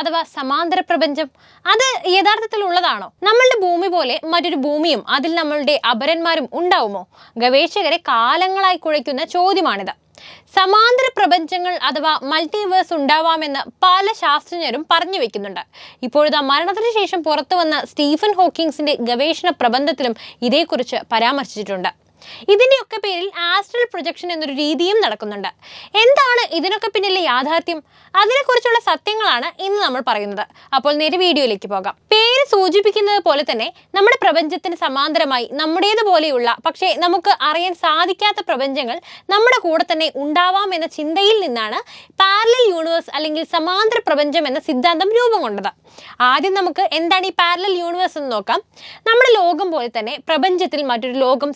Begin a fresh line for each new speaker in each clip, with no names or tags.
അഥവാ സമാന്തര പ്രപഞ്ചം അത് യഥാർത്ഥത്തിൽ ഉള്ളതാണോ നമ്മളുടെ ഭൂമി പോലെ മറ്റൊരു ഭൂമിയും അതിൽ നമ്മളുടെ അപരന്മാരും ഉണ്ടാവുമോ? ഗവേഷകരെ കാലങ്ങളായി കുഴയ്ക്കുന്ന ചോദ്യമാണിത്. സമാന്തര പ്രപഞ്ചങ്ങൾ അഥവാ മൾട്ടിവേഴ്സ് ഉണ്ടാവാമെന്ന് പല ശാസ്ത്രജ്ഞരും പറഞ്ഞു വെക്കുന്നുണ്ട്. ഇപ്പോഴത്തെ മരണത്തിന് ശേഷം പുറത്തു വന്ന സ്റ്റീഫൻ ഹോക്കിങ്സിന്റെ ഗവേഷണ പ്രബന്ധത്തിലും ഇതേക്കുറിച്ച് പരാമർശിച്ചിട്ടുണ്ട്. ഇതിന്റെയൊക്കെ പേരിൽ ആസ്ട്രൽ പ്രൊജക്ഷൻ എന്നൊരു രീതിയും നടക്കുന്നുണ്ട്. എന്താണ് ഇതിനൊക്കെ പിന്നിലെ യാഥാർത്ഥ്യം? അതിനെക്കുറിച്ചുള്ള സത്യങ്ങളാണ് ഇന്ന് നമ്മൾ പറയുന്നത്. അപ്പോൾ നേരെ വീഡിയോയിലേക്ക് പോകാം. പേര് സൂചിപ്പിക്കുന്നത് പോലെ തന്നെ നമ്മുടെ പ്രപഞ്ചത്തിന് സമാന്തരമായി നമ്മുടേതുപോലെയുള്ള പക്ഷേ നമുക്ക് അറിയാൻ സാധിക്കാത്ത പ്രപഞ്ചങ്ങൾ നമ്മുടെ കൂടെ തന്നെ ഉണ്ടാവാം എന്ന ചിന്തയിൽ നിന്നാണ് പാരലൽ യൂണിവേഴ്സ് അല്ലെങ്കിൽ സമാന്തര പ്രപഞ്ചം എന്ന സിദ്ധാന്തം രൂപം കൊണ്ടത്. ആദ്യം നമുക്ക് എന്താണ് ഈ പാരലൽ യൂണിവേഴ്സ് എന്ന് നോക്കാം. നമ്മുടെ ലോകം പോലെ തന്നെ പ്രപഞ്ചത്തിൽ മറ്റൊരു ലോകം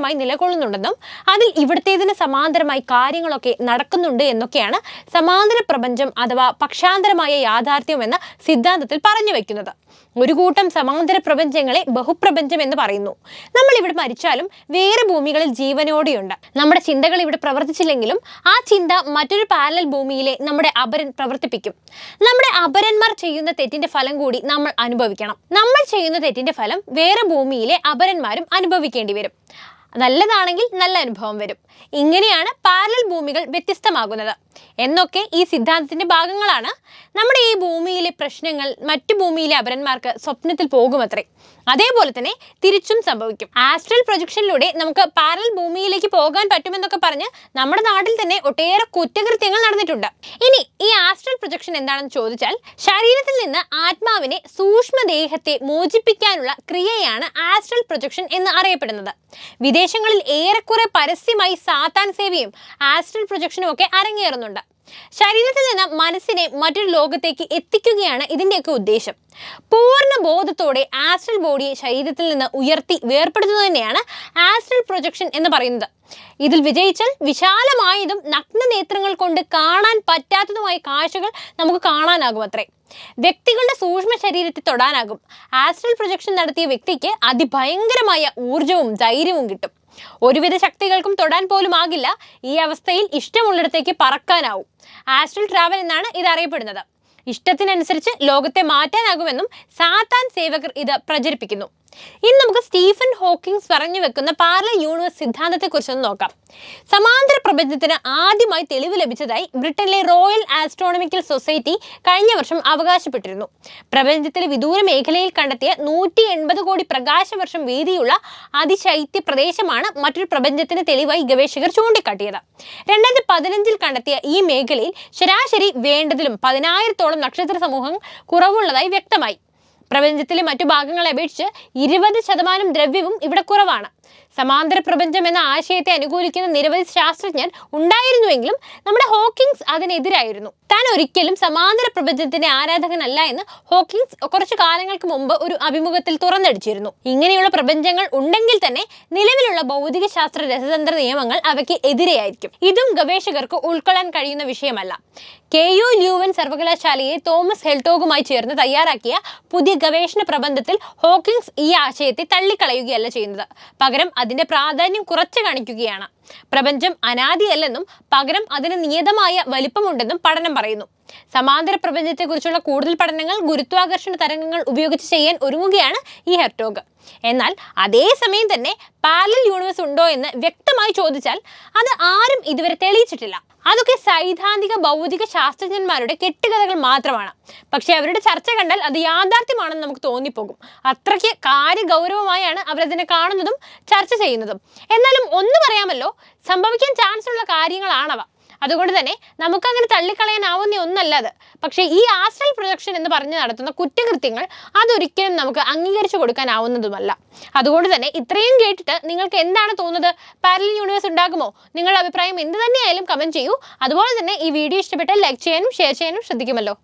സമാന്തരമായി നിലകൊള്ളുന്നുണ്ടെന്നും അതിൽ ഇവിടുത്തേതിന് സമാന്തരമായി കാര്യങ്ങളൊക്കെ നടക്കുന്നുണ്ട് എന്നൊക്കെയാണ് സമാന്തര പ്രപഞ്ചം അഥവാ പക്ഷാന്തരമായ യാഥാർത്ഥ്യം എന്ന സിദ്ധാന്തത്തിൽ പറഞ്ഞു വെക്കുന്നത്. ഒരു കൂട്ടം സമാന്തര പ്രപഞ്ചങ്ങളെ ബഹുപ്രപഞ്ചം എന്ന് പറയുന്നു. നമ്മൾ ഇവിടെ മരിച്ചാലും വേറെ ഭൂമികളിൽ ജീവനോടെയുണ്ട്. നമ്മുടെ ചിന്തകൾ ഇവിടെ പ്രവർത്തിച്ചില്ലെങ്കിലും ആ ചിന്ത മറ്റൊരു പാരലൽ ഭൂമിയിലെ നമ്മുടെ അപരൻ പ്രവർത്തിപ്പിക്കും. നമ്മുടെ അപരന്മാർ ചെയ്യുന്ന തെറ്റിന്റെ ഫലം കൂടി നമ്മൾ അനുഭവിക്കണം. നമ്മൾ ചെയ്യുന്ന തെറ്റിന്റെ ഫലം വേറെ ഭൂമിയിലെ അപരന്മാരും അനുഭവിക്കേണ്ടി വരും. നല്ലതാണെങ്കിൽ നല്ല അനുഭവം വരും. ഇങ്ങനെയാണ് പാരലൽ ഭൂമികൾ വ്യത്യസ്തമാകുന്നത്. എന്നൊക്കെ ഈ സിദ്ധാന്തത്തിന്റെ ഭാഗങ്ങളാണ്. നമ്മുടെ ഈ ഭൂമിയിലെ പ്രശ്നങ്ങൾ മറ്റു ഭൂമിയിലെ അപരന്മാർക്ക് സ്വപ്നത്തിൽ പോകുമത്രേ. അതേപോലെ തന്നെ തിരിച്ചും സംഭവിക്കും. ആസ്ട്രൽ പ്രൊജക്ഷനിലൂടെ നമുക്ക് പാരൽ ഭൂമിയിലേക്ക് പോകാൻ പറ്റുമെന്നൊക്കെ പറഞ്ഞ് നമ്മുടെ നാട്ടിൽ തന്നെ ഒട്ടേറെ കുറ്റകൃത്യങ്ങൾ നടന്നിട്ടുണ്ട്. ഇനി ഈ ആസ്ട്രൽ പ്രൊജക്ഷൻ എന്താണെന്ന് ചോദിച്ചാൽ ശരീരത്തിൽ നിന്ന് ആത്മാവിനെ സൂക്ഷ്മദേഹത്തെ മോചിപ്പിക്കാനുള്ള ക്രിയയാണ് ആസ്ട്രൽ പ്രൊജക്ഷൻ എന്ന് അറിയപ്പെടുന്നത്. വിദേശങ്ങളിൽ ഏറെക്കുറെ പരസ്യമായി സാത്താൻ സേവയും ആസ്ട്രൽ പ്രൊജക്ഷനും ഒക്കെ അരങ്ങേറുന്നുണ്ട്. ശരീരത്തിൽ നിന്ന് മനസ്സിനെ മറ്റൊരു ലോകത്തേക്ക് എത്തിക്കുകയാണ് ഇതിന്റെയൊക്കെ ഉദ്ദേശം. പൂർണ ബോധത്തോടെ ആസ്ട്രൽ ബോഡിയെ ശരീരത്തിൽ നിന്ന് ഉയർത്തി വേർപ്പെടുത്തുന്നത് തന്നെയാണ് ആസ്ട്രൽ പ്രൊജക്ഷൻ എന്ന് പറയുന്നത്. ഇതിൽ വിജയിച്ചാൽ വിശാലമായതും നഗ്ന നേത്രങ്ങൾ കൊണ്ട് കാണാൻ പറ്റാത്തതുമായ കാഴ്ചകൾ നമുക്ക് കാണാനാകും അത്രേ. വ്യക്തികളുടെ സൂക്ഷ്മ ശരീരത്തെ തൊടാനാകും. ആസ്ട്രൽ പ്രൊജക്ഷൻ നടത്തിയ വ്യക്തിക്ക് അതിഭയങ്കരമായ ഊർജവും ധൈര്യവും കിട്ടും. ഒരുവിധ ശക്തികൾക്കും തൊടാൻ പോലും ആകില്ല. ഈ അവസ്ഥയിൽ ഇഷ്ടമുള്ളിടത്തേക്ക് പറക്കാനാവും. ആസ്ട്രൽ ട്രാവൽ എന്നാണ് ഇത് അറിയപ്പെടുന്നത്. ഇഷ്ടത്തിനനുസരിച്ച് ലോകത്തെ മാറ്റാനാകുമെന്നും സാത്താൻ സേവകർ ഇത് പ്രചരിപ്പിക്കുന്നു. ഇനി നമുക്ക് സ്റ്റീഫൻ ഹോക്കിങ്സ് പറഞ്ഞു വെക്കുന്ന പാർലർ യൂണിവേഴ്സ് സിദ്ധാന്തത്തെക്കുറിച്ചൊന്ന് നോക്കാം. സമാന്തര പ്രപഞ്ചത്തിന് ആദ്യമായി തെളിവ് ലഭിച്ചതായി ബ്രിട്ടനിലെ റോയൽ ആസ്ട്രോണമിക്കൽ സൊസൈറ്റി കഴിഞ്ഞ വർഷം അവകാശപ്പെട്ടിരുന്നു. പ്രപഞ്ചത്തിലെ വിദൂര മേഖലയിൽ കണ്ടെത്തിയ നൂറ്റി എൺപത് കോടി പ്രകാശവർഷം വീതിയുള്ള അതിശൈത്യ പ്രദേശമാണ് മറ്റൊരു പ്രപഞ്ചത്തിന് തെളിവായി ഗവേഷകർ ചൂണ്ടിക്കാട്ടിയത്. രണ്ടായിരത്തി പതിനഞ്ചിൽ കണ്ടെത്തിയ ഈ മേഖലയിൽ ശരാശരി വേണ്ടതിലും പതിനായിരത്തോളം നക്ഷത്ര സമൂഹം കുറവുള്ളതായി വ്യക്തമായി. പ്രപഞ്ചത്തിലെ മറ്റു ഭാഗങ്ങളെ അപേക്ഷിച്ച് ഇരുപത് ശതമാനം ദ്രവ്യവും ഇവിടെ കുറവാണ്. സമാന്തര പ്രപഞ്ചം എന്ന ആശയത്തെ അനുകൂലിക്കുന്ന നിരവധി ശാസ്ത്രജ്ഞർ ഉണ്ടായിരുന്നുവെങ്കിലും നമ്മുടെ ഹോക്കിങ്സ് അതിനെതിരായിരുന്നു. താൻ ഒരിക്കലും സമാന്തര പ്രപഞ്ചത്തിന്റെ ആരാധകനല്ല എന്ന് ഹോക്കിങ്സ് കുറച്ചു കാലങ്ങൾക്ക് മുമ്പ് ഒരു അഭിമുഖത്തിൽ തുറന്നടിച്ചിരുന്നു. ഇങ്ങനെയുള്ള പ്രപഞ്ചങ്ങൾ ഉണ്ടെങ്കിൽ തന്നെ നിലവിലുള്ള ഭൗതിക ശാസ്ത്ര രസതന്ത്ര നിയമങ്ങൾ അവയ്ക്ക് എതിരെയായിരിക്കും. ഇതും ഗവേഷകർക്ക് ഉൾക്കൊള്ളാൻ കഴിയുന്ന വിഷയമല്ല. കെ യു ല്യൂവൻ സർവകലാശാലയെ തോമസ് ഹെൽട്ടോഗുമായി ചേർന്ന് തയ്യാറാക്കിയ പുതിയ ഗവേഷണ പ്രബന്ധത്തിൽ ഹോക്കിങ്സ് ഈ ആശയത്തെ തള്ളിക്കളയുകയല്ല ചെയ്യുന്നത്. പകരം അതിന്റെ പ്രാധാന്യം കുറച്ചു കാണിക്കുകയാണ്. പ്രപഞ്ചം അനാദിയല്ലെന്നും പകരം അതിന് നിയതമായ വലിപ്പമുണ്ടെന്നും പഠനം പറയുന്നു. സമാന്തര പ്രപഞ്ചത്തെക്കുറിച്ചുള്ള കൂടുതൽ പഠനങ്ങൾ ഗുരുത്വാകർഷണ തരംഗങ്ങൾ ഉപയോഗിച്ച് ചെയ്യാൻ ഒരുങ്ങുകയാണ് ഈ ഹെർട്ടോഗ്. എന്നാൽ അതേസമയം തന്നെ പാരലൽ യൂണിവേഴ്സ് ഉണ്ടോ എന്ന് വ്യക്തമായി ചോദിച്ചാൽ അത് ആരും ഇതുവരെ തെളിയിച്ചിട്ടില്ല. അതൊക്കെ സൈദ്ധാന്തിക ഭൗതിക ശാസ്ത്രജ്ഞന്മാരുടെ കെട്ടുകഥകൾ മാത്രമാണ്. പക്ഷേ അവരുടെ ചർച്ച കണ്ടാൽ അത് യാഥാർത്ഥ്യമാണെന്ന് നമുക്ക് തോന്നിപ്പോകും. അത്രയ്ക്ക് കാര്യഗൗരവമായാണ് അവരതിനെ കാണുന്നതും ചർച്ച ചെയ്യുന്നതും. എന്നാലും ഒന്ന് പറയാമല്ലോ സംഭവിക്കാൻ ചാൻസ് ഉള്ള കാര്യങ്ങളാണവ. അതുകൊണ്ട് തന്നെ നമുക്കങ്ങനെ തള്ളിക്കളയാനാവുന്ന ഒന്നല്ല അത് പക്ഷേ ഈ ആസ്ട്രൽ പ്രൊജക്ഷൻ എന്ന് പറഞ്ഞ് നടത്തുന്ന കുറ്റകൃത്യങ്ങൾ അതൊരിക്കലും നമുക്ക് അംഗീകരിച്ചു കൊടുക്കാനാവുന്നതുമല്ല. അതുകൊണ്ട് തന്നെ ഇത്രയും കേട്ടിട്ട് നിങ്ങൾക്ക് എന്താണ് തോന്നുന്നത്? പാരലൽ യൂണിവേഴ്സ് ഉണ്ടാകുമോ? നിങ്ങളുടെ അഭിപ്രായം എന്ത് തന്നെയായാലും കമന്റ് ചെയ്യൂ. അതുപോലെ തന്നെ ഈ വീഡിയോ ഇഷ്ടപ്പെട്ടാൽ ലൈക്ക് ചെയ്യാനും ഷെയർ ചെയ്യാനും ശ്രദ്ധിക്കുമല്ലോ.